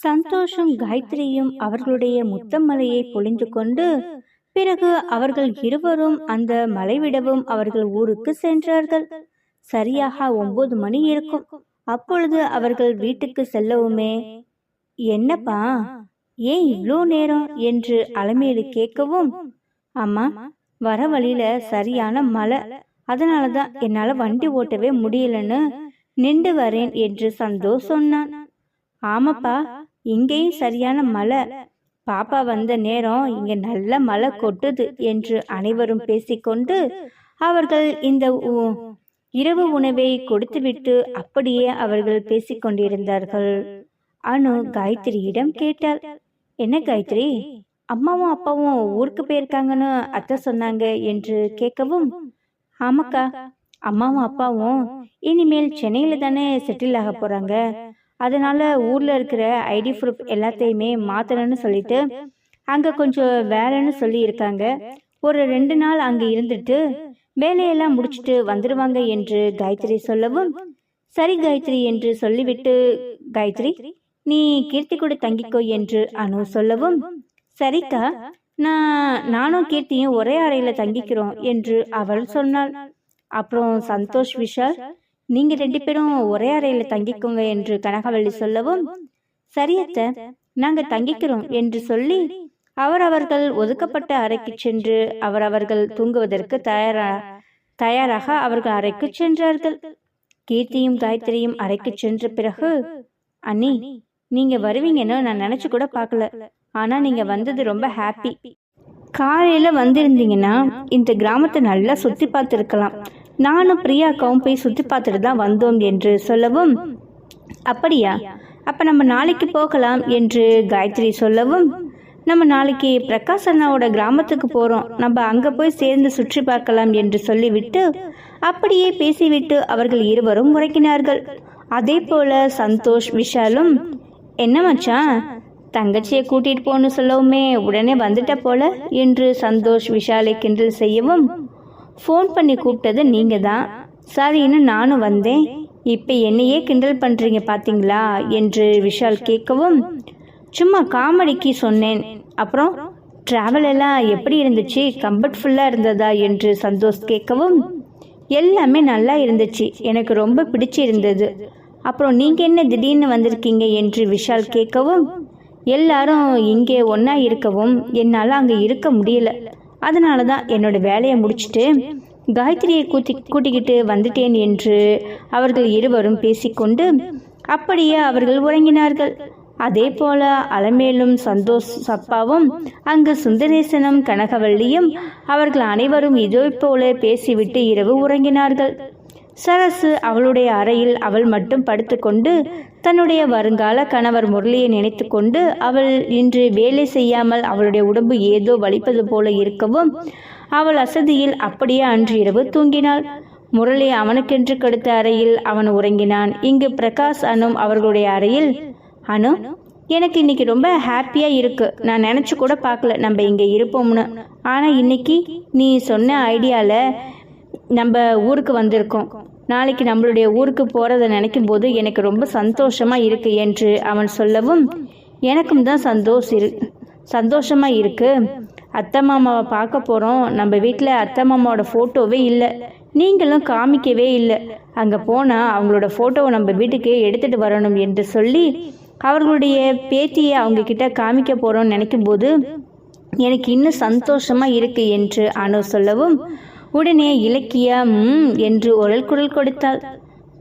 சந்தோஷம் காயத்ரியும் அவர்களுடைய முத்தம்மலையை பொழிந்து கொண்டு பிறகு அவர்கள் இருவரும் அந்த மலைவிடவும் அவர்கள் ஊருக்கு சென்றார்கள். சரியாக ஒன்பது மணி இருக்கும். அப்பொழுது அவர்கள் வீட்டுக்கு செல்லவுமே என்னப்பா ஏன் இவ்வளோ நேரம்? என்று அலமேலு கேட்கவும் அம்மா வர வழியில சரியான மழை. அதனால தான் என்னால் வண்டி ஓட்டவே முடியலன்னு நின்று வரேன் என்று சந்தோஷ் சொன்னான். ஆமாப்பா இங்கேயும் சரியான மழை. பாப்பா வந்த நேரம் இங்க நல்ல மழை கொட்டுது என்று அனைவரும் பேசிக்கொண்டு அவர்கள் இந்த இரவு உணவை கொடுத்துவிட்டு அப்படியே அவர்கள் பேசிக்கொண்டிருந்தார்கள். அனு காயத்ரியிடம் கேட்டாள் என்ன காயத்ரி? அம்மாவும் அப்பாவும் ஊருக்கு போயிருக்காங்கன்னு அத்தை சொன்னாங்க என்று கேட்கவும் ஆமாக்கா அம்மாவும் அப்பாவும் இனிமேல் சென்னையில் தானே செட்டில் ஆக போறாங்க? அதனால் ஊரில் இருக்கிற ஐடி ப்ரூஃப் எல்லாத்தையுமே மாற்றணும்னு சொல்லிட்டு அங்கே கொஞ்சம் வேலைன்னு சொல்லியிருக்காங்க. ஒரு ரெண்டு நாள் அங்கே இருந்துட்டு வேலையெல்லாம் முடிச்சிட்டு வந்துடுவாங்க என்று காயத்ரி சொல்லவும் சரி காயத்ரி என்று சொல்லிவிட்டு காயத்ரி நீ கீர்த்தி கூட தங்கிக்கோ என்று அனு சொல்லவும் சரிக்கா நான் நானும் கீர்த்தியும் ஒரே அறையில் தங்கிக்கிறோம் என்று அவள் சொன்னாள். அப்புறம் சந்தோஷ் விஷால் நீங்க ரெண்டு பேரும் ஒரே அறையில தங்கிக்கோங்க என்று கனகவள்ளி சொல்லவும் சரியத்த நாங்க தங்கிக்கிறோம் என்று சொல்லி அவரவர்கள் ஒதுக்கப்பட்ட அறைக்கு சென்று அவரவர்கள் தூங்குவதற்கு தயாரா தயாராக அவர்கள் அறைக்கு சென்றார்கள். கீர்த்தியும் காயத்ரியும் அறைக்கு சென்ற பிறகு அண்ணி நீங்க வருவீங்கன்னு நான் நினைச்சு கூட பார்க்கல. ஆனா நீங்க வந்தது ரொம்ப ஹாப்பி காலையில வந்திருந்தீங்கன்னா இந்த கிராமத்தை நல்லா சுத்தி பார்த்துருக்கலாம். நானும் பிரியாக்காவும் போய் சுற்றி பார்த்துட்டு தான் வந்தோம் என்று சொல்லவும் அப்படியா? அப்போ நம்ம நாளைக்கு போகலாம் என்று காயத்ரி சொல்லவும் நம்ம நாளைக்கு பிரகாஷ் அண்ணாவோட கிராமத்துக்கு போகிறோம் நம்ம அங்கே போய் சேர்ந்து சுற்றி பார்க்கலாம் என்று சொல்லிவிட்டு அப்படியே பேசிவிட்டு அவர்கள் இருவரும் உறங்கினார்கள். அதே போல சந்தோஷ் விஷாலும் என்ன மச்சான்? தங்கச்சியை கூட்டிட்டு போன்னு சொல்லவுமே உடனே வந்துட்ட போல? என்று சந்தோஷ் விஷாலை கிண்டல் செய்யவும் ஃபோன் பண்ணி கூப்பிட்டது நீங்கள் தான் சாரின்னு நானும் வந்தேன். இப்போ என்னையே கிண்டல் பண்ணுறீங்க பார்த்தீங்களா என்று விஷால் கேட்கவும் சும்மா காமெடிக்கு சொன்னேன். அப்புறம் ட்ராவல் எல்லாம் எப்படி இருந்துச்சு? கம்ஃபர்ட்ஃபுல்லாக இருந்ததா? என்று சந்தோஷ் கேட்கவும் எல்லாமே நல்லா இருந்துச்சு. எனக்கு ரொம்ப பிடிச்சிருந்தது. அப்புறம் நீங்கள் என்ன திடீர்னு வந்திருக்கீங்க? என்று விஷால் கேட்கவும் எல்லாரும் இங்கே ஒன்றா இருக்கவும் என்னால் அங்கே இருக்க முடியல. அதனால தான் என்னோட வேலையை முடிச்சுட்டு காயத்ரியை கூட்டி கூட்டிக்கிட்டு வந்துட்டேன் என்று அவர்கள் இருவரும் பேசிக்கொண்டு அப்படியே அவர்கள் உறங்கினார்கள். அதே போல அலமேலும் சந்தோஷ் சப்பாவும் அங்கு சுந்தரேசனும் கனகவள்ளியும் அவர்கள் அனைவரும் இதோ போல பேசிவிட்டு இரவு உறங்கினார்கள். சரசு அவளுடைய அறையில் அவள் மட்டும் படுத்துக்கொண்டு தன்னுடைய வருங்கால கணவர் முரளியை நினைத்துக்கொண்டு அவள் இன்று வேலை செய்யாமல் அவளுடைய உடம்பு ஏதோ வலிப்பது போல இருக்கவும் அவள் அசதியில் அப்படியே அன்று இரவு தூங்கினாள். முரளி அவனுக்கென்று கடுத்த அறையில் அவன் உறங்கினான். இங்கு பிரகாஷ் அனும் அவர்களுடைய அறையில் அனு எனக்கு இன்னைக்கு ரொம்ப ஹாப்பியா இருக்கு. நான் நினைச்சு கூட பார்க்கல. நம்ம இங்க இருப்போம்னு. ஆனா இன்னைக்கு நீ சொன்ன ஐடியால நம்ம ஊருக்கு வந்திருக்கோம். நாளைக்கு நம்மளுடைய ஊருக்கு போகிறத நினைக்கும் போது எனக்கு ரொம்ப சந்தோஷமாக இருக்கு என்று அவன் சொல்லவும் எனக்கும் தான் சந்தோஷம் இரு சந்தோஷமாக இருக்கு. அத்தை மாமாவை பார்க்க போகிறோம் நம்ம வீட்டில் அத்தை மாமாவோட ஃபோட்டோவே இல்லை. நீங்களும் காமிக்கவே இல்லை. அங்கே போனால் அவங்களோட ஃபோட்டோவை நம்ம வீட்டுக்கு எடுத்துகிட்டு வரணும் என்று சொல்லி அவர்களுடைய பேத்தியை அவங்க கிட்ட காமிக்க போகிறோம்னு நினைக்கும் போது எனக்கு இன்னும் சந்தோஷமாக இருக்கு என்று அனு சொல்லவும் உடனே இலக்கியம் என்று உரல் குரல் கொடுத்தாள்.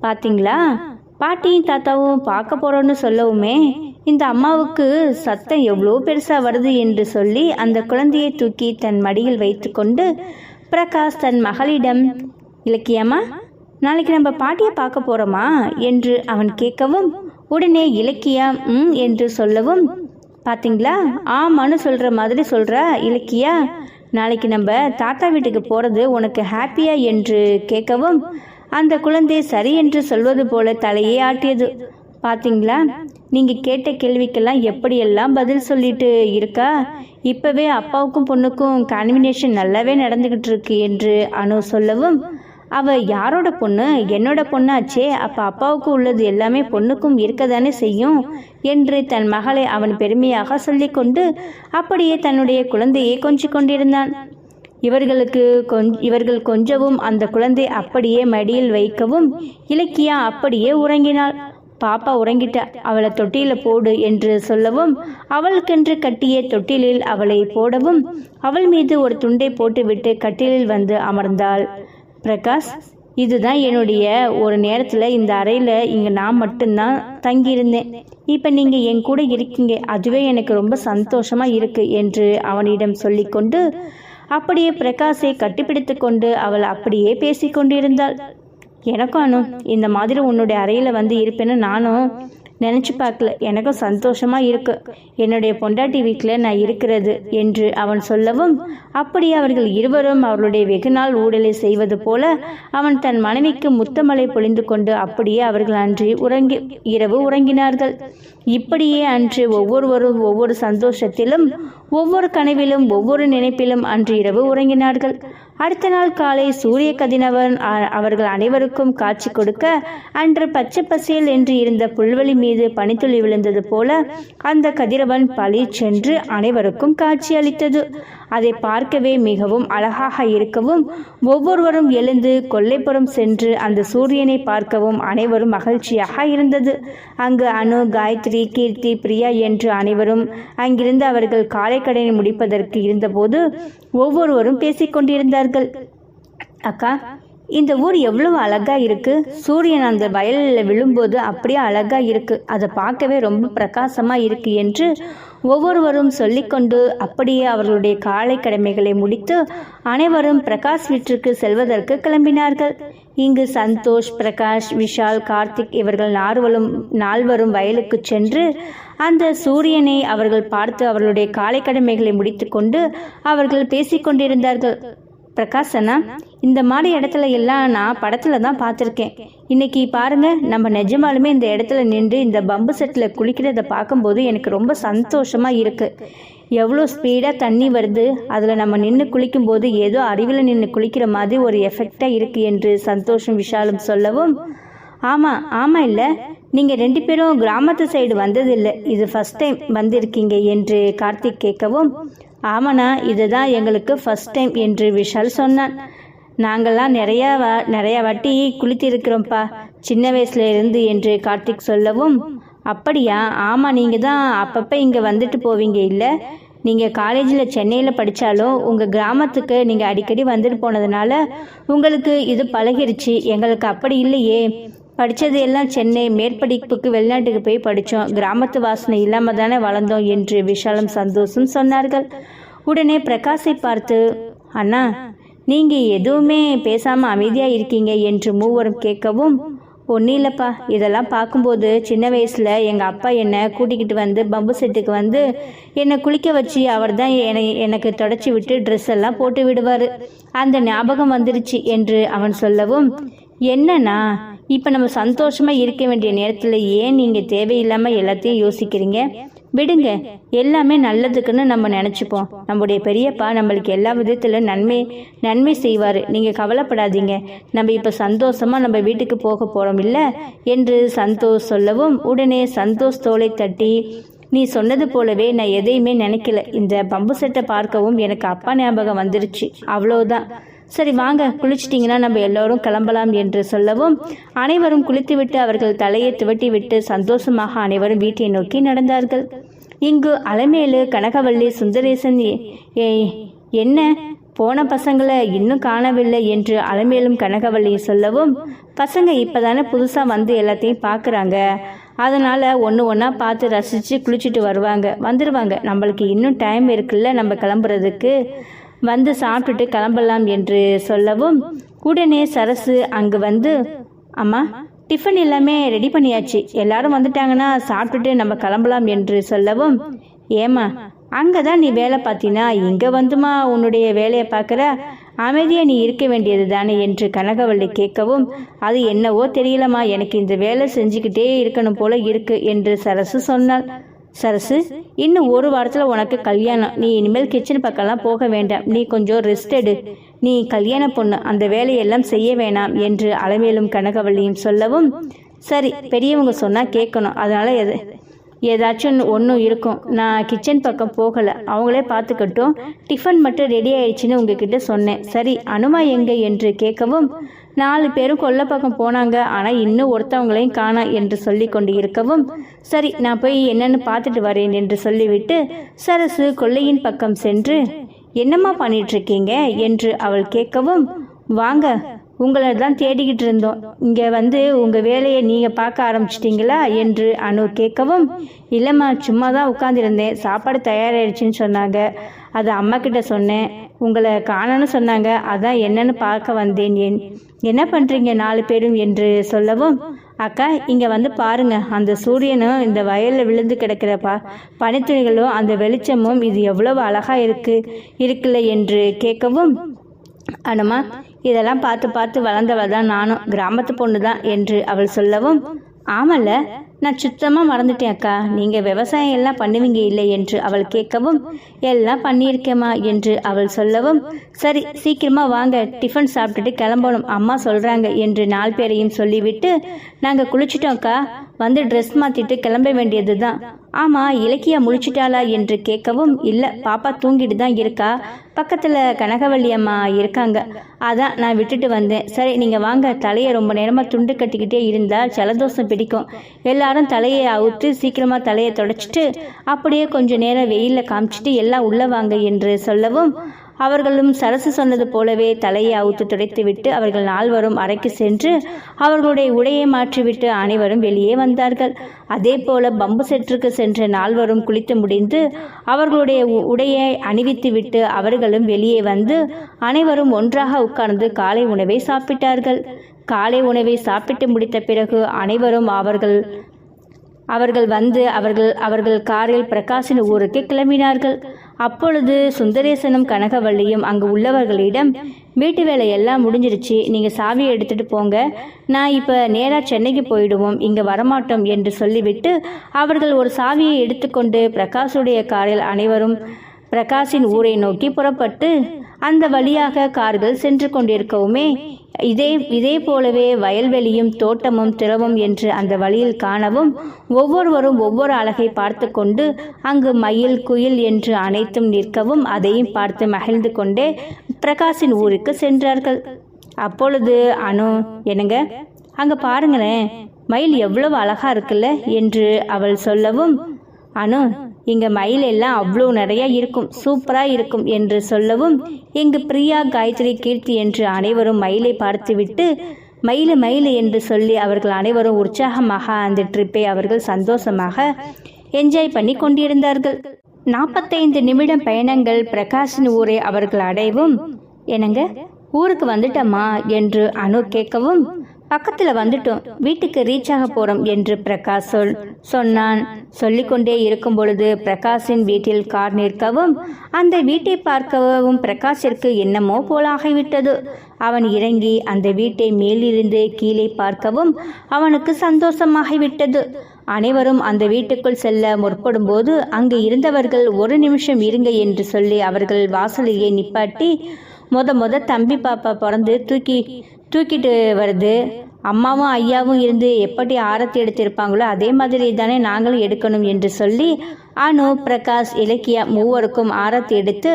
பாத்தீங்களா? பாட்டியும் தாத்தாவும் பார்க்க போறோன்னு சொல்லவுமே இந்த அம்மாவுக்கு சத்தம் எவ்வளோ பெருசா வருது என்று சொல்லி அந்த குழந்தையை தூக்கி தன் மடியில் வைத்துக்கொண்டு பிரகாஷ் தன் மகளிடம் இலக்கியம்மா நாளைக்கு நம்ம பாட்டியை பார்க்க போறோமா? என்று அவன் கேட்கவும் உடனே இலக்கியம் என்று சொல்லவும் பாத்தீங்களா? ஆமான்னு சொல்ற மாதிரி சொல்ற இலக்கியா? நாளைக்கு நம்ம தாத்தா வீட்டுக்கு போகிறது உனக்கு ஹாப்பியா என்று கேட்கவும் அந்த குழந்தை சரி என்று சொல்வது போல தலையே ஆட்டியது. பார்த்தீங்களா நீங்கள் கேட்ட கேள்விக்கெல்லாம் எப்படியெல்லாம் பதில் சொல்லிட்டு இருக்கா? இப்போவே அப்பாவுக்கும் பொண்ணுக்கும் கான்வினேஷன் நல்லாவே நடந்துக்கிட்டு இருக்கு என்று அனு சொல்லவும் அவள் யாரோட பொண்ணு? என்னோட பொண்ணாச்சே. அப்போ அப்பாவுக்கு உள்ளது எல்லாமே பொண்ணுக்கும் இருக்கதானே செய்யும்? என்று தன் மகளை அவன் பெருமையாக சொல்லிக்கொண்டு அப்படியே தன்னுடைய குழந்தையை கொஞ்சிக் கொண்டிருந்தான். இவர்களுக்கு கொஞ் இவர்கள் கொஞ்சவும் அந்த குழந்தை அப்படியே மடியில் வைக்கவும் இலக்கியா அப்படியே உறங்கினாள். பாப்பா உறங்கிட்ட அவளை தொட்டியில போடு என்று சொல்லவும் அவளுக்கென்று கட்டிய தொட்டிலில் அவளை போடவும் அவள் மீது ஒரு துண்டை போட்டுவிட்டு கட்டிலில் வந்து அமர்ந்தாள். பிரகாஷ் இதுதான் என்னுடைய ஒரு நேரத்தில் இந்த அறையில் இங்கே நான் மட்டும்தான் தங்கியிருந்தேன். இப்போ நீங்கள் என் கூட இருக்கீங்க. அதுவே எனக்கு ரொம்ப சந்தோஷமாக இருக்குது என்று அவனிடம் சொல்லிக்கொண்டு அப்படியே பிரகாஷை கட்டிப்பிடித்து கொண்டு அவள் அப்படியே பேசிக்கொண்டிருந்தாள் எனக்கும் அனு இந்த மாதிரி உன்னுடைய அறையில் வந்து இருப்பேன்னு நானும் நினச்சி பார்க்கல. எனக்கும் சந்தோஷமா இருக்கு. என்னுடைய பொண்டாட்டி வீட்டில் நான் இருக்கிறது என்று அவன் சொல்லவும் அப்படி அவர்கள் இருவரும் அவர்களுடைய வெகுநாள் ஊடலை செய்வது போல அவன் தன் மனைவிக்கு முத்தமலை பொழிந்து கொண்டு அப்படியே அவர்கள் அன்று உறங்கி இரவு உறங்கினார்கள். இப்படியே அன்று ஒவ்வொருவரும் ஒவ்வொரு சந்தோஷத்திலும் ஒவ்வொரு கனவிலும் ஒவ்வொரு நினைப்பிலும் அன்று இரவு உறங்கினார்கள். அடுத்த நாள் காலை சூரிய கதினவன் அ- அவர்கள் அனைவருக்கும் காட்சி கொடுக்க அன்று பச்சை பசேல் என்று இருந்த புல்வெளி மீது பனித்துளி விழுந்தது போல அந்த கதிரவன் பழி சென்று அனைவருக்கும் காட்சி அளித்தது. அதை பார்க்கவே மிகவும் அழகாக இருக்கவும் ஒவ்வொருவரும் எழுந்து கொல்லைப்புறம் சென்று அந்த சூரியனை பார்க்கவும் அனைவரும் மகிழ்ச்சியாக இருந்தது. அங்கு அனு காயத்ரி கீர்த்தி பிரியா என்று அனைவரும் அங்கிருந்து அவர்கள் காலை கடனை முடிப்பதற்கு இருந்தபோது ஒவ்வொருவரும் பேசிக்கொண்டிருந்தார்கள். அக்கா இந்த ஊர் எவ்வளவு அழகா இருக்கு? சூரியன் அந்த வயலில் விழும்போது அப்படியே அழகா இருக்கு. அதை பார்க்கவே ரொம்ப பிரகாசமா இருக்கு என்று ஒவ்வொருவரும் சொல்லிக்கொண்டு அப்படியே அவர்களுடைய காலை கடமைகளை முடித்து அனைவரும் பிரகாஷ் வீட்டிற்கு செல்வதற்கு கிளம்பினார்கள். இங்கு சந்தோஷ் பிரகாஷ் விஷால் கார்த்திக் இவர்கள் நால்வரும் நால்வரும் வயலுக்கு சென்று அந்த சூரியனை அவர்கள் பார்த்து அவர்களுடைய காலை கடமைகளை முடித்துக்கொண்டு அவர்கள் பேசிக்கொண்டிருந்தார்கள். பிரகாஷ் அண்ணா இந்த மாதிரி இடத்துல எல்லாம் நான் படத்துல தான் பார்த்துருக்கேன். இன்னைக்கு பாருங்க நம்ம நிஜமாலுமே இந்த இடத்துல நின்று இந்த பம்பு செட்டில் குளிக்கிறத பார்க்கும்போது எனக்கு ரொம்ப சந்தோஷமா இருக்கு. எவ்வளோ ஸ்பீடாக தண்ணி வருது அதில் நம்ம நின்று குளிக்கும்போது ஏதோ அறிவில் நின்று குளிக்கிற மாதிரி ஒரு எஃபெக்டாக இருக்குது என்று சந்தோஷம் விஷாலும் சொல்லவும் ஆமாம் ஆமாம் இல்லை நீங்கள் ரெண்டு பேரும் கிராமத்து சைடு வந்ததில்லை. இது ஃபஸ்ட் டைம் வந்திருக்கீங்க என்று கார்த்திக் கேட்கவும் ஆமாண்ணா இதுதான் எங்களுக்கு ஃபர்ஸ்ட் டைம் என்று விஷால் சொன்னான். நாங்கள்லாம் நிறையா வ நிறையா வாட்டி குளித்திருக்கிறோம்ப்பா. சின்ன வயசுல இருந்து என்று கார்த்திக் சொல்லவும் அப்படியா? ஆமாம் நீங்கள் தான் அப்பப்போ இங்கே வந்துட்டு போவீங்க இல்லை? நீங்கள் காலேஜில் சென்னையில் படித்தாலும் உங்கள் கிராமத்துக்கு நீங்கள் அடிக்கடி வந்துட்டு போனதுனால உங்களுக்கு இது பழகிருச்சு. எங்களுக்கு அப்படி இல்லையே. படித்தது எல்லாம் சென்னை மேற்படிப்புக்கு வெளிநாட்டுக்கு போய் படித்தோம் கிராமத்து வாசனை இல்லாமல் தானே வளர்ந்தோம் என்று விஷாலும் சந்தோஷம் சொன்னார்கள். உடனே பிரகாஷை பார்த்து அண்ணா நீங்கள் எதுவுமே பேசாமல் அமைதியாக இருக்கீங்க என்று மூவரும் கேட்கவும் ஒன்றும் இல்லைப்பா. இதெல்லாம் பார்க்கும்போது சின்ன வயசில் எங்கள் அப்பா என்னை கூட்டிக்கிட்டு வந்து பம்பு செட்டுக்கு வந்து என்னை குளிக்க வச்சு அவர் தான் என்னை எனக்கு தொடச்சி விட்டு ட்ரெஸ் எல்லாம் போட்டு விடுவார். அந்த ஞாபகம் வந்துருச்சு என்று அவன் சொல்லவும் என்னண்ணா இப்போ நம்ம சந்தோஷமாக இருக்க வேண்டிய நேரத்தில் ஏன் நீங்கள் தேவையில்லாமல் எல்லாத்தையும் யோசிக்கிறீங்க? விடுங்க எல்லாமே நல்லதுக்குன்னு நம்ம நினச்சிப்போம். நம்முடைய பெரியப்பா நம்மளுக்கு எல்லா விதத்திலும் நன்மை நன்மை செய்வார். நீங்கள் கவலைப்படாதீங்க. நம்ம இப்போ சந்தோஷமாக நம்ம வீட்டுக்கு போக போகிறோம் இல்லை? என்று சந்தோஷ் சொல்லவும் உடனே சந்தோஷ் தோலை தட்டி நீ சொன்னது போலவே நான் எதையுமே நினைக்கல. இந்த பம்பு செட்டை பார்க்கவும் எனக்கு அப்பா ஞாபகம் வந்துருச்சு. அவ்வளோதான் சரி வாங்க. குளிச்சிட்டிங்கன்னா நம்ம எல்லோரும் கிளம்பலாம் என்று சொல்லவும் அனைவரும் குளித்துவிட்டு அவர்கள் தலையை துவட்டி விட்டு சந்தோஷமாக அனைவரும் வீட்டை நோக்கி நடந்தார்கள். இங்கு அலைமேலு கனகவள்ளி சுந்தரேசன் ஏ- என்ன? போன பசங்களை இன்னும் காணவில்லை என்று அலமேலும் கனகவள்ளி சொல்லவும் பசங்க இப்போதானே புதுசாக வந்து எல்லாத்தையும் பார்க்குறாங்க அதனால் ஒன்று ஒன்றா பார்த்து ரசித்து குளிச்சுட்டு வருவாங்க. வந்துடுவாங்க நம்மளுக்கு இன்னும் டைம் இருக்குல்ல நம்ம கிளம்புறதுக்கு? வந்து சாப்பிட்டுட்டு கிளம்பலாம் என்று சொல்லவும் உடனே சரசு அங்கு வந்து அம்மா டிஃபன் எல்லாமே ரெடி பண்ணியாச்சு. எல்லாரும் வந்துட்டாங்கன்னா சாப்பிட்டுட்டு நம்ம கிளம்பலாம் என்று சொல்லவும் ஏமா அங்கே தான் நீ வேலை பார்த்தினா இங்கே வந்துமா உன்னுடைய வேலையை பார்க்குற? அமைதியாக நீ இருக்க வேண்டியது தானே? என்று கனகவள்ளி கேட்கவும் அது என்னவோ தெரியலம்மா. எனக்கு இந்த வேலை செஞ்சுக்கிட்டே இருக்கணும் போல இருக்கு என்று சரசு சொன்னாள். சரசு இன்னும் ஒரு வாரத்தில் உனக்கு கல்யாணம். நீ இனிமேல் கிச்சன் பக்கம்லாம் போக வேண்டாம். நீ கொஞ்சம் ரெஸ்ட் எடு. நீ கல்யாண பொண்ணு. அந்த வேலையெல்லாம் செய்ய வேணாம் என்று அலமேலும் கனகவள்ளியும் சொல்லவும் சரி பெரியவங்க சொன்னால் கேட்கணும். அதனால் எது ஏதாச்சும் ஒன்றும் இருக்கும். நான் கிச்சன் பக்கம் போகலை. அவங்களே பார்த்துக்கட்டும். டிஃபன் மட்டும் ரெடி ஆயிடுச்சுன்னு உங்ககிட்ட சொன்னேன். சரி அனுமா எங்கே? என்று கேட்கவும் நாலு பேரும் கொல்லை பக்கம் போனாங்க. ஆனால் இன்னும் ஒருத்தவங்களையும் காணா என்று சொல்லி கொண்டு இருக்கவும் சரி நான் போய் என்னன்னு பார்த்துட்டு வரேன் என்று சொல்லிவிட்டு சரசு கொள்ளையின் பக்கம் சென்று என்னம்மா பண்ணிட்டு இருக்கீங்க? என்று அவள் கேட்கவும் வாங்க உங்களை தான் தேடிக்கிட்டு இருந்தோம். இங்கே வந்து உங்கள் வேலையை நீங்கள் பார்க்க ஆரம்பிச்சிட்டிங்களா என்று அனு கேட்கவும் இல்லைம்மா சும்மா தான் உட்காந்துருந்தேன் சாப்பாடு தயாராகிடுச்சின்னு சொன்னாங்க. அது அம்மா கிட்ட சொன்னேன். உங்களை காணன்னு சொன்னாங்க. அதான் என்னன்னு பார்க்க வந்தேன் என். என்ன பண்ணுறீங்க நாலு பேரும் என்று சொல்லவும் அக்கா இங்கே வந்து பாருங்க. அந்த சூரியனும் இந்த வயலில் விழுந்து கிடக்கிறப்பா. பனித்துணிகளும் அந்த வெளிச்சமும் இது எவ்வளவு அழகாக இருக்கு இருக்குல்ல என்று கேட்கவும் அனுமா இதெல்லாம் பார்த்து பார்த்து வளர்ந்தவள் தான் நானும். கிராமத்து பொண்ணு தான் என்று அவள் சொல்லவும் ஆமல்ல நான் சுத்தமாக மறந்துட்டேன் அக்கா. நீங்கள் விவசாயம் எல்லாம் பண்ணுவீங்க இல்லை என்று அவள் கேட்கவும் எல்லாம் பண்ணியிருக்கேம்மா என்று அவள் சொல்லவும் சரி சீக்கிரமாக வாங்க. டிஃபன் சாப்பிட்டுட்டு கிளம்பணும். அம்மா சொல்கிறாங்க என்று நாலு பேரையும் சொல்லிவிட்டு நாங்கள் குளிச்சிட்டோம்க்கா வந்து ட்ரெஸ் மாற்றிட்டு கிளம்ப வேண்டியது தான் ஆமாம் இலக்கியா முழிச்சிட்டாளா என்று கேட்கவும் இல்லை பாப்பா தூங்கிட்டு தான் இருக்கா. பக்கத்தில் கனகவள்ளி அம்மா இருக்காங்க. அதான் நான் விட்டுட்டு வந்தேன். சரி நீங்கள் வாங்க. தலையை ரொம்ப நேரமாக துண்டு கட்டிக்கிட்டே இருந்தால் ஜலதோஷம் பிடிக்கும். எல்லாரும் தலையை அவுத்து சீக்கிரமாக தலையை தொடச்சிட்டு அப்படியே கொஞ்சம் நேரம் வெயிலில் காமிச்சிட்டு எல்லாம் உள்ளே வாங்க என்று சொல்லவும் அவர்களும் சரசு சொன்னது போலவே தலையை அவுத்து துடைத்துவிட்டு அவர்கள் நால்வரும் அறைக்கு சென்று அவர்களுடைய உடையை மாற்றிவிட்டு அனைவரும் வெளியே வந்தார்கள். அதே போல பம்பு செற்றுக்கு சென்ற நால்வரும் குளித்து முடிந்து அவர்களுடைய உ- உடையை அணிவித்துவிட்டு அவர்களும் வெளியே வந்து அனைவரும் ஒன்றாக உட்கார்ந்து காலை உணவை சாப்பிட்டார்கள். காலை உணவை சாப்பிட்டு முடித்த பிறகு அனைவரும் அவர்கள் அவர்கள் வந்து அவர்கள் அவர்கள் காரில் பிரகாசின் ஊருக்கு கிளம்பினார்கள். அப்பொழுது சுந்தரேசனும் கனகவள்ளியும் அங்கு உள்ளவர்களிடம் வீட்டு வேலை எல்லாம் முடிஞ்சிருச்சு நீங்கள் சாவியை எடுத்துட்டு போங்க. நான் இப்போ நேராக சென்னைக்கு போயிடுவோம் இங்கே வரமாட்டோம் என்று சொல்லிவிட்டு அவர்கள் ஒரு சாவியை எடுத்துக்கொண்டு பிரகாஷுடைய காரில் அனைவரும் பிரகாஷின் ஊரை நோக்கி புறப்பட்டு அந்த வழியாக கார்கள் சென்று கொண்டிருக்கவுமே இதே இதே போலவே வயல்வெளியும் தோட்டமும் திரவும் என்று அந்த வழியில் காணவும் ஒவ்வொருவரும் ஒவ்வொரு அழகை பார்த்து கொண்டு அங்கு மயில் குயில் என்று அனைத்தும் நிற்கவும் அதையும் பார்த்து மகிழ்ந்து கொண்டே பிரகாஷின் ஊருக்கு சென்றார்கள். அப்பொழுது அனு என்னங்க? அங்க பாருங்களேன் மயில் எவ்வளவு அழகா இருக்குல்ல? என்று அவள் சொல்லவும் அனு இங்கே மயில் எல்லாம் அவ்வளோ நிறையா இருக்கும் சூப்பராக இருக்கும் என்று சொல்லவும் இங்கு பிரியா காயத்ரி கீர்த்தி என்று அனைவரும் மயிலை பார்த்துவிட்டு மயிலு மயிலு என்று சொல்லி அவர்கள் அனைவரும் உற்சாகமாக அந்த ட்ரிப்பை அவர்கள் சந்தோஷமாக என்ஜாய் பண்ணி கொண்டிருந்தார்கள். நாற்பத்தைந்து நிமிடம் பயணங்கள் பிரகாஷின் ஊரை அவர்கள் அடைவும் என்னங்க ஊருக்கு வந்துட்டோமா என்று அனு கேட்கவும் பக்கத்துல வந்துட்டோம். வீட்டுக்கு ரீச் ஆக போறோம் என்று பிரகாஷ் சொல் சொன்னான். சொல்லிக்கொண்டே இருக்கும் பொழுது பிரகாஷின் வீட்டில் கார் நிற்கவும் அந்த வீட்டை பார்க்கவும் பிரகாஷிற்கு என்னமோ போலாகிவிட்டது. அவன் இறங்கி அந்த வீட்டை மேலிருந்து கீழே பார்க்கவும் அவனுக்கு சந்தோஷமாகிவிட்டது. அனைவரும் அந்த வீட்டுக்குள் செல்ல முற்படும்போது அங்கு இருந்தவர்கள் ஒரு நிமிஷம் இருங்க என்று சொல்லி அவர்கள் வாசலையே நிப்பாட்டி முத முத தம்பி பாப்பா பிறந்து தூக்கி தூக்கிட்டு வருது. அம்மாவும் ஐயாவும் இருந்து எப்படி ஆரத்தி எடுத்திருப்பாங்களோ அதே மாதிரி தானே நாங்களும் எடுக்கணும் என்று சொல்லி அனு பிரகாஷ் இலக்கியா மூவருக்கும் ஆரத்தி எடுத்து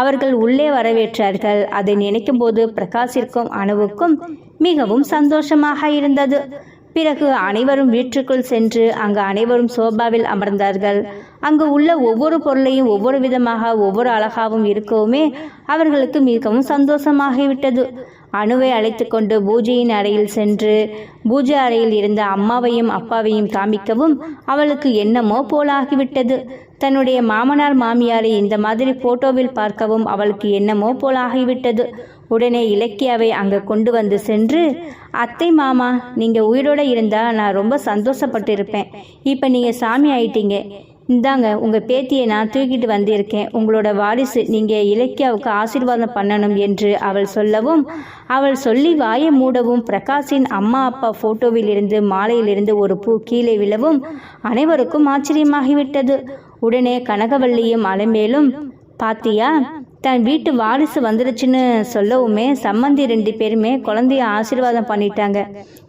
அவர்கள் உள்ளே வரவேற்றார்கள். அதை நினைக்கும் போது பிரகாஷிற்கும் அணுவுக்கும் மிகவும் சந்தோஷமாக இருந்தது. பிறகு அனைவரும் வீட்டுக்குள் சென்று அங்கு அனைவரும் சோபாவில் அமர்ந்தார்கள். அங்கு உள்ள ஒவ்வொரு பொருளையும் ஒவ்வொரு விதமாக ஒவ்வொரு அழகாகவும் இருக்கவுமே அவர்களுக்கு மிகவும் சந்தோஷமாகிவிட்டது. அணுவை அழைத்து கொண்டு பூஜையின் அறையில் சென்று பூஜை அறையில் இருந்த அம்மாவையும் அப்பாவையும் காமிக்கவும் அவளுக்கு என்னமோ போலாகிவிட்டது. தன்னுடைய மாமனார் மாமியாரை இந்த மாதிரி போட்டோவில் பார்க்கவும் அவளுக்கு என்னமோ போலாகிவிட்டது. உடனே இலக்கியாவை அங்கே கொண்டு வந்து சென்று அத்தை மாமா நீங்கள் உயிரோட இருந்தால் நான் ரொம்ப சந்தோஷப்பட்டு இருப்பேன் இப்போ நீங்கள் சாமி ஆயிட்டீங்க. இந்தாங்க உங்கள் பேத்தியை நான் தூக்கிட்டு வந்திருக்கேன். உங்களோட வாரிசு நீங்கள் இலக்கியாவுக்கு ஆசீர்வாதம் பண்ணணும் என்று அவள் சொல்லவும் அவள் சொல்லி வாயை மூடவும் பிரகாஷின் அம்மா அப்பா ஃபோட்டோவிலிருந்து மாலையிலிருந்து ஒரு பூ கீழே விழவும் அனைவருக்கும் ஆச்சரியமாகிவிட்டது. உடனே கனகவல்லியும் அலமேலும் பாத்தியா தன் வீட்டு வாரிசு வந்துருச்சுன்னு சொல்லவுமே சம்மந்தி ரெண்டு பேருமே குழந்தைய ஆசீர்வாதம் பண்ணிட்டாங்க.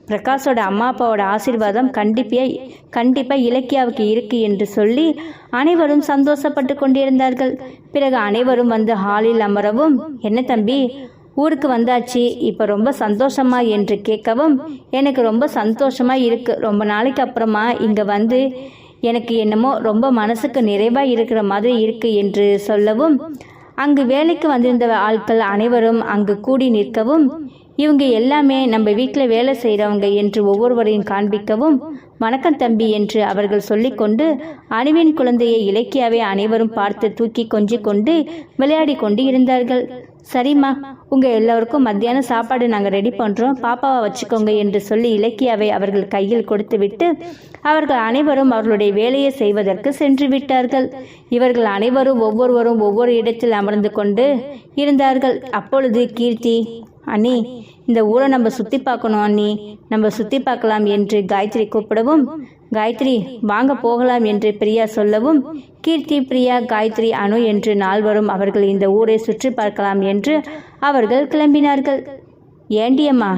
பிரகாஷோட அம்மா அப்பாவோட ஆசீர்வாதம் கண்டிப்பாக கண்டிப்பாக இலக்கியாவுக்கு இருக்கு என்று சொல்லி அனைவரும் சந்தோஷப்பட்டு கொண்டிருந்தார்கள். பிறகு அனைவரும் வந்து ஹாலில் அமரவும் என்ன தம்பி ஊருக்கு வந்தாச்சு இப்போ ரொம்ப சந்தோஷமா? என்று கேட்கவும் எனக்கு ரொம்ப சந்தோஷமா இருக்கு. ரொம்ப நாளைக்கு அப்புறமா இங்கே வந்து எனக்கு என்னமோ ரொம்ப மனசுக்கு நிறைவாக இருக்கிற மாதிரி இருக்கு என்று சொல்லவும் அங்கு வேலைக்கு வந்திருந்த ஆட்கள் அனைவரும் அங்கு கூடி நிற்கவும் இவங்க எல்லாமே நம்ம வீட்டில் வேலை செய்கிறவங்க என்று ஒவ்வொருவரையும் காண்பிக்கவும் வணக்கம் தம்பி என்று அவர்கள் சொல்லிக்கொண்டு அணுவின் குழந்தையை இலக்கியாவை அனைவரும் பார்த்து தூக்கி கொஞ்சி கொண்டு விளையாடி கொண்டு இருந்தார்கள். சரிம்மா உங்கள் எல்லோருக்கும் மத்தியான சாப்பாடு நாங்கள் ரெடி பண்ணுறோம் பாப்பாவை வச்சுக்கோங்க என்று சொல்லி இலக்கியாவை அவர்கள் கையில் கொடுத்துவிட்டு அவர்கள் அனைவரும் அவர்களுடைய வேலையை செய்வதற்கு சென்று விட்டார்கள். இவர்கள் அனைவரும் ஒவ்வொருவரும் ஒவ்வொரு இடத்தில் அமர்ந்து கொண்டு இருந்தார்கள். அப்பொழுது கீர்த்தி அண்ணி இந்த ஊரை நம்ம சுற்றி பார்க்கணும் அண்ணி. நம்ம சுற்றி பார்க்கலாம் என்று காயத்ரி கூப்பிடவும் காயத்ரி வாங்க போகலாம் என்று பிரியா சொல்லவும் கீர்த்தி பிரியா காயத்ரி அனு என்று நால்வரும் அவர்கள் இந்த ஊரை சுற்றி பார்க்கலாம் என்று அவர்கள் கிளம்பினார்கள். ஏண்டியம்மா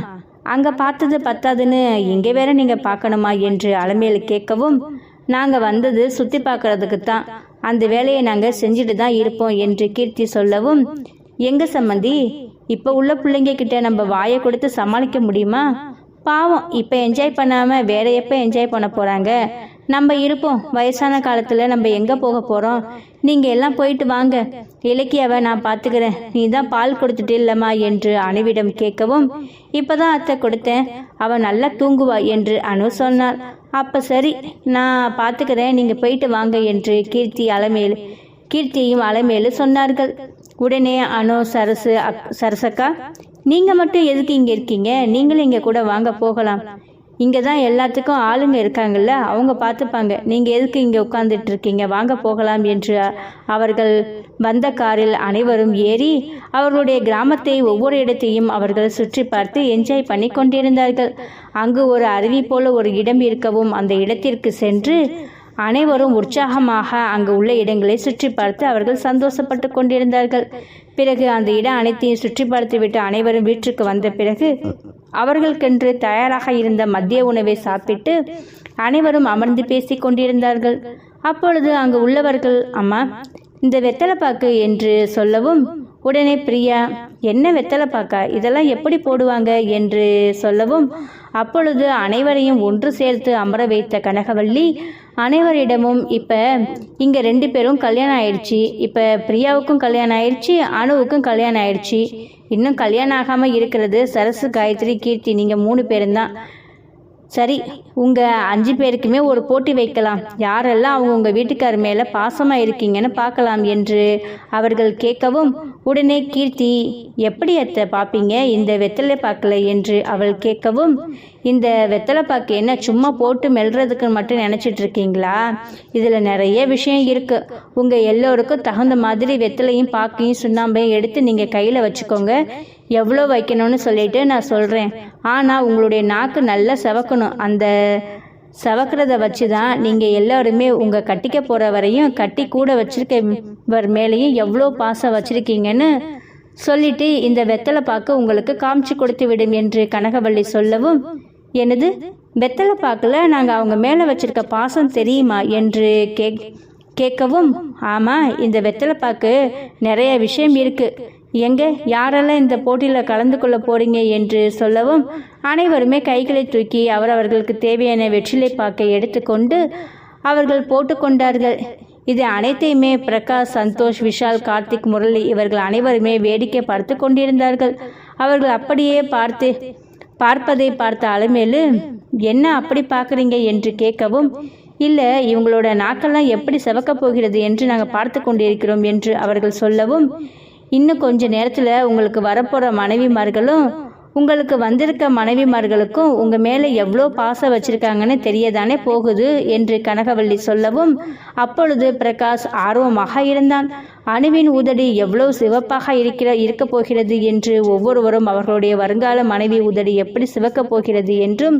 அங்கே பார்த்தது பத்தாதுன்னு இங்கே வேற நீங்கள் பார்க்கணுமா என்று அலமேலு கேட்கவும் நாங்கள் வந்தது சுற்றி பார்க்கறதுக்கு தான் அந்த வேலையை நாங்கள் செஞ்சுட்டு தான் இருப்போம் என்று கீர்த்தி சொல்லவும் எங்க சம்மந்தி இப்போ உள்ள பிள்ளைங்க கிட்ட நம்ம வாயை கொடுத்து சமாளிக்க முடியுமா? பாவம் இப்போ என்ஜாய் பண்ணாமல் வேற எப்போ என்ஜாய் பண்ண போகிறாங்க நம்ம இருப்போம் வயசான காலத்தில் நம்ம எங்கே போக போகிறோம் நீங்கள் எல்லாம் போயிட்டு வாங்க. இலக்கியாவை நான் பார்த்துக்கிறேன் நீ தான் பால் கொடுத்துட்டு இல்லைம்மா என்று அணுவிடம் கேட்கவும் இப்போ தான் அத்தை கொடுத்தேன். அவன் நல்லா தூங்குவா என்று அனு சொன்னாள். அப்போ சரி நான் பார்த்துக்கிறேன் நீங்கள் போயிட்டு வாங்க என்று கீர்த்தி அலமேலு கீர்த்தியும் அலமேலு சொன்னார்கள். உடனே அனு சரசு அக் சரசக்கா நீங்கள் மட்டும் எதுக்கு இங்கே இருக்கீங்க? நீங்களும் இங்கே கூட வாங்க போகலாம். இங்கே தான் எல்லாத்துக்கும் ஆளுங்க இருக்காங்கல்ல அவங்க பார்த்துப்பாங்க நீங்கள் எதுக்கு இங்கே உட்காந்துட்டு இருக்கீங்க? வாங்க போகலாம் என்று அவர்கள் வந்த காரில் அனைவரும் ஏறி அவர்களுடைய கிராமத்தை ஒவ்வொரு இடத்தையும் அவர்கள் சுற்றி பார்த்து என்ஜாய் பண்ணி கொண்டிருந்தார்கள். அங்கு ஒரு அருவி போல ஒரு இடம் இருக்கவும் அந்த இடத்திற்கு சென்று அனைவரும் உற்சாகமாக அங்கு உள்ள இடங்களை சுற்றி பார்த்து அவர்கள் சந்தோஷப்பட்டு கொண்டிருந்தார்கள். பிறகு அந்த இடம் அனைத்தையும் சுற்றி பார்த்துவிட்டு அனைவரும் வீட்டிற்கு வந்த பிறகு அவர்களுக்கென்று தயாராக இருந்த மதிய உணவை சாப்பிட்டு அனைவரும் அமர்ந்து பேசி கொண்டிருந்தார்கள். அப்பொழுது அங்கு உள்ளவர்கள் அம்மா இந்த வெத்தலைப்பாக்கு என்று சொல்லவும் உடனே பிரியா என்ன வெத்தலைப்பாக்கா? இதெல்லாம் எப்படி போடுவாங்க? என்று சொல்லவும் அப்பொழுது அனைவரையும் ஒன்று சேர்த்து அமர வைத்த கனகவல்லி அனைவரிடமும் இப்போ இங்கே ரெண்டு பேரும் கல்யாணம் ஆயிடுச்சு. இப்போ பிரியாவுக்கும் கல்யாணம் ஆயிடுச்சு அணுவுக்கும் கல்யாணம் ஆயிடுச்சு. இன்னும் கல்யாணம் ஆகாமல் இருக்கிறது சரசு காயத்ரி கீர்த்தி நீங்கள் மூணு பேரும் தான் சரி உங்கள் அஞ்சு பேருக்குமே ஒரு போட்டி வைக்கலாம். யாரெல்லாம் அவங்க உங்கள் வீட்டுக்கார் மேலே பாசமாக இருக்கீங்கன்னு பார்க்கலாம் என்று அவர்கள் கேட்கவும் உடனே கீர்த்தி எப்படி அத்தை பார்ப்பீங்க இந்த வெத்தலை பாக்கல என்று அவள் கேட்கவும் இந்த வெத்தலை பாக்கு என்ன சும்மா போட்டு மெல்றதுக்கு மட்டும் நினச்சிட்டு இருக்கீங்களா? இதில் நிறைய விஷயம் இருக்குது உங்கள் எல்லோருக்கும் தகுந்த மாதிரி வெத்தலையும் பாக்கையும் சுண்ணாம்பையும் எடுத்து நீங்கள் கையில் வச்சுக்கோங்க. எவ்வளோ வைக்கணும்னு சொல்லிட்டு நான் சொல்கிறேன் ஆனால் உங்களுடைய நாக்கு நல்லா செவக்கணும். அந்த சவக்கிறத வச்சு தான் நீங்கள் எல்லாருமே உங்கள் கட்டிக்க போகிற வரையும் கட்டி கூட வச்சிருக்கவர் மேலேயும் எவ்வளோ பாசம் வச்சுருக்கீங்கன்னு சொல்லிட்டு இந்த வெத்தலை பாக்கு உங்களுக்கு காமிச்சு கொடுத்து விடும் என்று கனகவள்ளி சொல்லவும் எனது வெத்தலை பாக்கில் நாங்கள் அவங்க மேலே வச்சிருக்க பாசம் தெரியுமா? என்று கேக் கேட்கவும் ஆமாம் இந்த வெத்தலை பாக்கு நிறைய விஷயம் இருக்குது எங்க? யாரெல்லாம் இந்த போட்டியில் கலந்து கொள்ள போறீங்க என்று சொல்லவும் அனைவருமே கைகளை தூக்கி அவரவர்களுக்கு தேவையான வெற்றிலை பாக்கை எடுத்துக்கொண்டு அவர்கள் போட்டுக்கொண்டார்கள் இது அனைத்தையுமே பிரகாஷ் சந்தோஷ் விஷால் கார்த்திக் முரளி இவர்கள் அனைவருமே வேடிக்கை பார்த்து கொண்டிருந்தார்கள். அவர்கள் அப்படியே பார்த்து பார்ப்பதை பார்த்த அலமேலு என்ன அப்படி பார்க்குறீங்க? என்று கேட்கவும் இல்லை இவங்களோட நாக்கெல்லாம் எப்படி செவக்கப் போகிறது? என்று நாங்கள் பார்த்து கொண்டிருக்கிறோம் என்று அவர்கள் சொல்லவும் இன்னும் கொஞ்ச நேரத்தில் உங்களுக்கு வரப்போகிற மனைவிமார்களும் உங்களுக்கு வந்திருக்க மனைவிமார்களுக்கும் உங்கள் மேலே எவ்வளோ பாசம் வச்சுருக்காங்கன்னு தெரியதானே போகுது என்று கனகவள்ளி சொல்லவும் அப்பொழுது பிரகாஷ் ஆர்வமாக இருந்தான். அணுவின் உதடி எவ்வளோ சிவப்பாக இருக்கிற இருக்கப் போகிறது என்று ஒவ்வொருவரும் அவர்களுடைய வருங்கால மனைவி உதடி எப்படி சிவக்கப் போகிறது என்றும்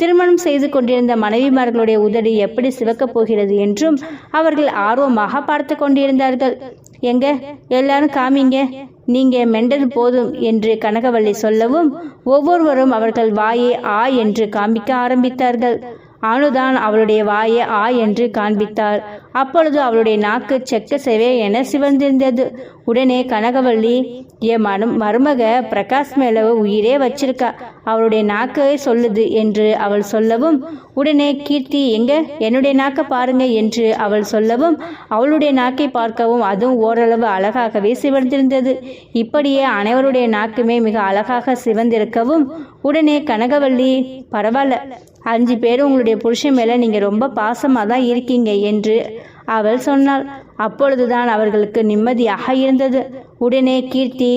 திருமணம் செய்து கொண்டிருந்த மனைவிமார்களுடைய உதடி எப்படி சிவக்கப் போகிறது என்றும் அவர்கள் ஆர்வமாக பார்த்து கொண்டிருந்தார்கள். எங்க? எல்லாரும் காமிங்க. நீங்க மெண்டல் போதும் என்று கனகவள்ளி சொல்லவும் ஒவ்வொருவரும் அவர்கள் வாயை ஆ என்று காமிக்க ஆரம்பித்தார்கள். அனுதான் அவளுடைய வாயை ஆ என்று காண்பித்தாள் அப்பொழுது அவளுடைய நாக்கு செக்க செவே என சிவந்திருந்தது. உடனே கனகவள்ளி என் மனம் மருமக பிரகாஷ் மேல உயிரே வச்சிருக்கா. அவளுடைய நாக்கை சொல்லுது என்று அவள் சொல்லவும் உடனே கீர்த்தி எங்க? என்னுடைய நாக்கை பாருங்க என்று அவள் சொல்லவும் அவளுடைய நாக்கை பார்க்கவும் அதுவும் ஓரளவு அழகாகவே சிவந்திருந்தது. இப்படியே அனைவருடைய நாக்குமே மிக அழகாக சிவந்திருக்கவும் உடனே கனகவள்ளி பரவாயில்ல அஞ்சு பேர் உங்களுடைய புருஷன் மேலே நீங்கள் ரொம்ப பாசமாக தான் இருக்கீங்க என்று அவள் சொன்னாள். அப்பொழுதுதான் அவர்களுக்கு நிம்மதியாக இருந்தது. உடனே கீர்த்தி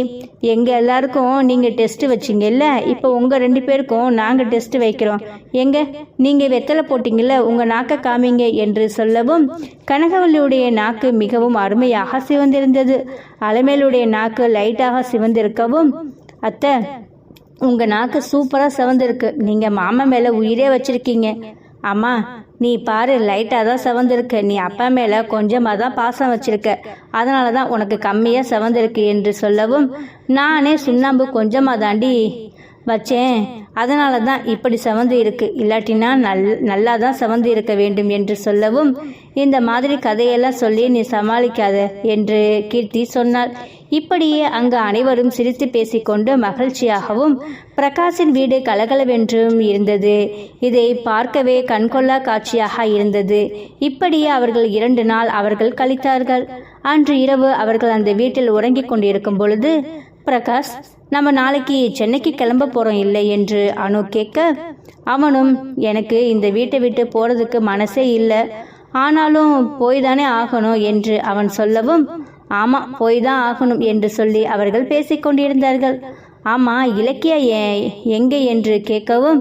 எங்கள் எல்லாருக்கும் நீங்கள் டெஸ்ட் வச்சிங்கல்ல? இப்போ உங்கள் ரெண்டு பேருக்கும் நாங்கள் டெஸ்ட் வைக்கிறோம். எங்க? நீங்கள் வெத்தலை போட்டிங்கல்ல? உங்கள் நாக்கை காமிங்க என்று சொல்லவும் கனகவல்லியுடைய நாக்கு மிகவும் அருமையாக சிவந்திருந்தது. அலமேலுடைய நாக்கு லைட்டாக சிவந்திருக்கவும் அத்தை உங்கள் நாக்கு சூப்பராக சிவந்திருக்கு. நீங்கள் மாமா மேலே உயிரே வச்சிருக்கீங்க. அம்மா நீ பாரு லைட்டாக தான் சிவந்திருக்கு. நீ அப்பா மேலே கொஞ்சமாக தான் பாசம் வச்சிருக்க. அதனால தான் உனக்கு கம்மியாக சிவந்திருக்கு என்று சொல்லவும் நானே சுண்ணாம்பு கொஞ்சமாக தாண்டி வச்சேன். அதனால தான் இப்படி செவந்து இருக்கு. இல்லாட்டினா நல் நல்லா தான் செவந்து இருக்க வேண்டும் என்று சொல்லவும் இந்த மாதிரி கதையெல்லாம் சொல்லி நீ சமாளிக்காத என்று கீர்த்தி சொன்னாள். இப்படியே அங்கு அனைவரும் சிரித்து பேசிக்கொண்டு மகிழ்ச்சியாகவும் பிரகாஷின் வீடு கலகலவென்றும் இருந்தது. இதை பார்க்கவே கண்கொள்ளா காட்சியாக இருந்தது. இப்படியே அவர்கள் இரண்டு நாள் அவர்கள் கழித்தார்கள். அன்று இரவு அவர்கள் அந்த வீட்டில் உறங்கிக் கொண்டிருக்கும் பொழுது பிரகாஷ் நம்ம நாளைக்கு சென்னைக்கு கிளம்ப போறோம் இல்லை என்று அனு கேட்க அவனும் எனக்கு இந்த வீட்டை விட்டு போறதுக்கு மனசே இல்லை. ஆனாலும் போய் தானே ஆகணும் என்று அவன் சொல்லவும் ஆமா போய் தான் ஆகணும் என்று சொல்லி அவர்கள் பேசிக்கொண்டிருந்தார்கள் ஆமா இலக்கியா ஏ- எங்கே? என்று கேட்கவும்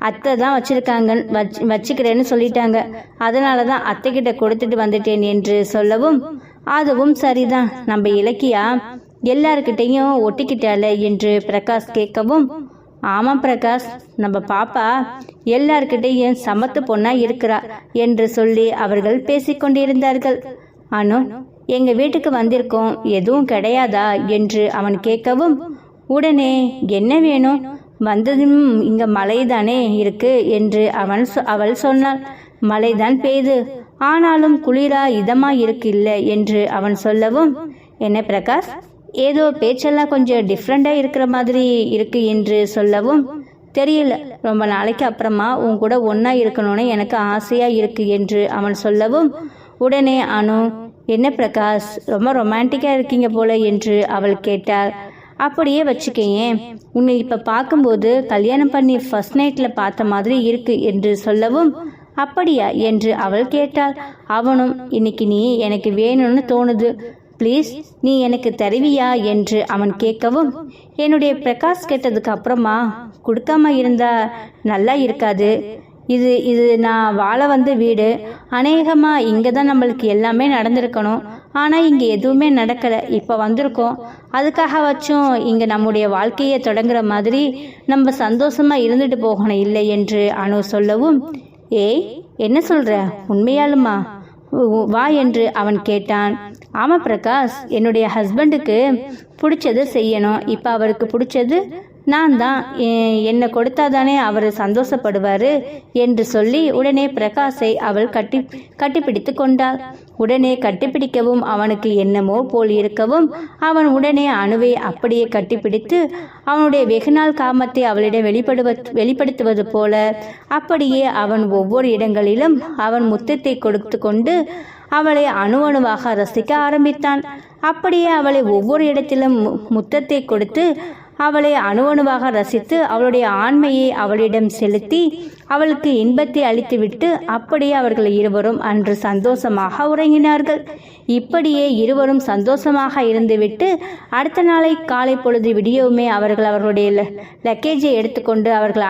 அத்தை தான் வச்சிருக்காங்க வச் வச்சுக்கிறேன்னு சொல்லிட்டாங்க. அதனால தான் அத்தை கிட்ட கொடுத்துட்டு வந்துட்டேன் என்று சொல்லவும் அதுவும் சரிதான். நம்ம இலக்கியா எல்லார்கிட்டையும் ஒட்டிக்கிட்டால என்று பிரகாஷ் கேட்கவும் ஆமாம் பிரகாஷ் நம்ம பாப்பா எல்லார்கிட்டையும் சமத்து பொண்ணா இருக்கிறா என்று சொல்லி அவர்கள் பேசிக்கொண்டிருந்தார்கள் அனு எங்க வீட்டுக்கு வந்திருக்கோம் எதுவும் கிடையாதா? என்று அவன் கேட்கவும் உடனே என்ன வேணும்? வந்ததும் இங்க மழைதானே இருக்கு? என்று அவன் சொ- அவள் சொன்னாள். மழைதான் பெய்து ஆனாலும் குளிரா இதமா இருக்கு இல்லை என்று அவன் சொல்லவும் என்ன பிரகாஷ் ஏதோ பேச்செல்லாம் கொஞ்சம் டிஃப்ரெண்ட்டாக இருக்கிற மாதிரி இருக்கு என்று சொல்லவும் தெரியல. ரொம்ப நாளைக்கு அப்புறமா உன் கூட ஒன்றா இருக்கணும்னு எனக்கு ஆசையாக இருக்கு என்று அவன் சொல்லவும் உடனே அனு என்ன பிரகாஷ் ரொம்ப ரொமான்டிக்காக இருக்கீங்க போல என்று அவள் கேட்டாள். அப்படியே வச்சுக்கேன் உன்னை இப்போ பார்க்கும்போது கல்யாணம் பண்ணி ஃபர்ஸ்ட் நைட்டில் பார்த்த மாதிரி இருக்கு என்று சொல்லவும் அப்படியா? என்று அவள் கேட்டாள். அவனும் இன்னைக்கு நீ எனக்கு வேணும்னு தோணுது. ப்ளீஸ் நீ எனக்கு தருவியா என்று அவன் கேட்கவும் என்னுடைய பிரகாஷ் கேட்டதுக்கு அப்புறமா கொடுக்காம இருந்தா நல்லா இருக்காது. இது இது நான் வாழ வந்த வீடு. அநேகமாக இங்கே தான் நம்மளுக்கு எல்லாமே நடந்திருக்கணும். ஆனால் இங்கே எதுவுமே நடக்கலை. இப்போ வந்திருக்கோம். அதுக்காக வச்சும் இங்கே நம்முடைய வாழ்க்கையை தொடங்குற மாதிரி நம்ம சந்தோஷமாக இருந்துட்டு போகணும். இல்லை என்று அனு சொல்லவும் ஏய் என்ன சொல்கிற உண்மையாலுமா? வா என்று அவன் கேட்டான். ஆமாம் பிரகாஷ் என்னுடைய ஹஸ்பண்டுக்கு பிடிச்சது செய்யணும். இப்போ அவருக்கு பிடிச்சது நான் தான். என்னை கொடுத்தாதானே அவர் சந்தோஷப்படுவார் என்று சொல்லி உடனே பிரகாஷை அவள் கட்டி கட்டிப்பிடித்து கொண்டாள். உடனே கட்டிப்பிடிக்கவும் அவனுக்கு என்னமோ போல் இருக்கவும் அவன் உடனே அணுவை அப்படியே கட்டிப்பிடித்து அவனுடைய வெகுநாள் காமத்தை அவளிடம் வெளிப்படுவ வெளிப்படுத்துவது போல அப்படியே அவன் ஒவ்வொரு இடங்களிலும் அவன் முத்தத்தை கொடுத்து கொண்டு அவளை அணு அணுவாக ரசிக்க ஆரம்பித்தான். அப்படியே அவளை ஒவ்வொரு இடத்திலும் மு- முத்தத்தை கொடுத்து அவளை அணு அணுவாக ரசித்து அவளுடைய ஆண்மையை அவளிடம் செலுத்தி அவளுக்கு இன்பத்தை அளித்துவிட்டு அப்படியே அவர்கள் இருவரும் அன்று சந்தோஷமாக உறங்கினார்கள். இப்படியே இருவரும் சந்தோஷமாக இருந்துவிட்டு அடுத்த நாளை காலை பொழுது விடியவுமே அவர்கள் அவர்களுடைய ல- லக்கேஜை எடுத்துக்கொண்டு அவர்கள்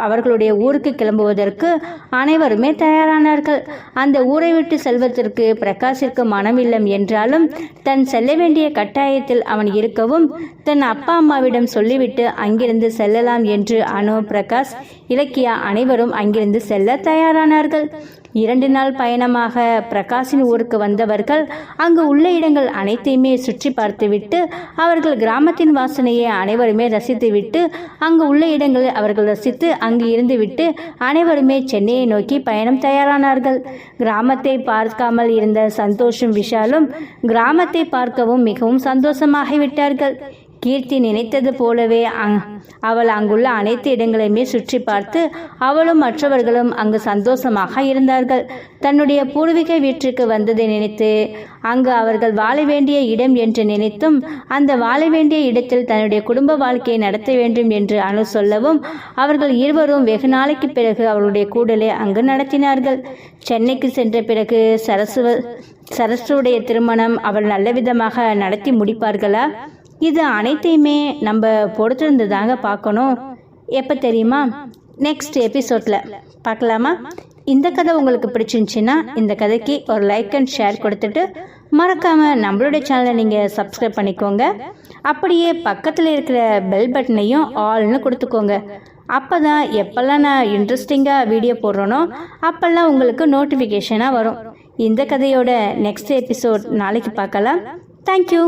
அவர்களுடைய ஊருக்கு கிளம்புவதற்கு அனைவருமே தயாரானார்கள். அந்த ஊரை விட்டு செல்வதற்கு பிரகாஷிற்கு மனமில்லம் என்றாலும் தன் செல்ல வேண்டிய கட்டாயத்தில் அவன் இருக்கவும் தன் அப்பா அம்மாவிடம் சொல்லிவிட்டு அங்கிருந்து செல்லலாம் என்று அனு பிரகாஷ் இலக்கியா அனைவரும் அங்கிருந்து செல்ல தயாரானார்கள். இரண்டு நாள் பயணமாக பிரகாஷின் ஊருக்கு வந்தவர்கள் அங்கு உள்ள இடங்கள் அனைத்தையுமே சுற்றி பார்த்துவிட்டு அவர்கள் கிராமத்தின் வாசனையை அனைவருமே ரசித்துவிட்டு அங்கு உள்ள இடங்களை அவர்கள் ரசித்து அங்கு இருந்துவிட்டு அனைவருமே சென்னையை நோக்கி பயணம் தயாரானார்கள். கிராமத்தை பார்க்காமல் இருந்த சந்தோஷும் விஷாலும் கிராமத்தை பார்க்கவும் மிகவும் சந்தோஷமாகிவிட்டார்கள். கீர்த்தி நினைத்தது போலவே அங்- அவள் அங்குள்ள அனைத்து இடங்களையுமே சுற்றி பார்த்து அவளும் மற்றவர்களும் அங்கு சந்தோஷமாக இருந்தார்கள். தன்னுடைய பூர்வீக வீட்டிற்கு வந்ததை நினைத்து அங்கு அவர்கள் வாழ வேண்டிய இடம் என்று நினைத்தும் அந்த வாழ வேண்டிய இடத்தில் தன்னுடைய குடும்ப வாழ்க்கையை நடத்த வேண்டும் என்று அனு சொல்லவும் அவர்கள் இருவரும் வெகு நாளைக்கு பிறகு அவளுடைய கூடலை அங்கு நடத்தினார்கள். சென்னைக்கு சென்ற பிறகு சரசுவ சரசுடைய திருமணம் அவள் நல்ல விதமாக நடத்தி முடிப்பார்களா? இது அனைத்தையுமே நம்ம பொறுத்திருந்து தாங்க பார்க்கணும். எப்போ தெரியுமா? நெக்ஸ்ட் எபிசோடில் பார்க்கலாமா? இந்த கதை உங்களுக்கு பிடிச்சிருந்துச்சின்னா இந்த கதைக்கு ஒரு லைக் அண்ட் ஷேர் கொடுத்துட்டு மறக்காமல் நம்மளுடைய சேனலை நீங்கள் சப்ஸ்கிரைப் பண்ணிக்கோங்க. அப்படியே பக்கத்தில் இருக்கிற பெல் பட்டனையும் ஆல்னு கொடுத்துக்கோங்க. அப்போ தான் எப்போல்லாம் நான் இன்ட்ரெஸ்டிங்காக வீடியோ போடுறேனோ அப்போல்லாம் உங்களுக்கு நோட்டிஃபிகேஷனாக வரும். இந்த கதையோட நெக்ஸ்ட் எபிசோட் நாளைக்கு பார்க்கலாம். தேங்க்யூ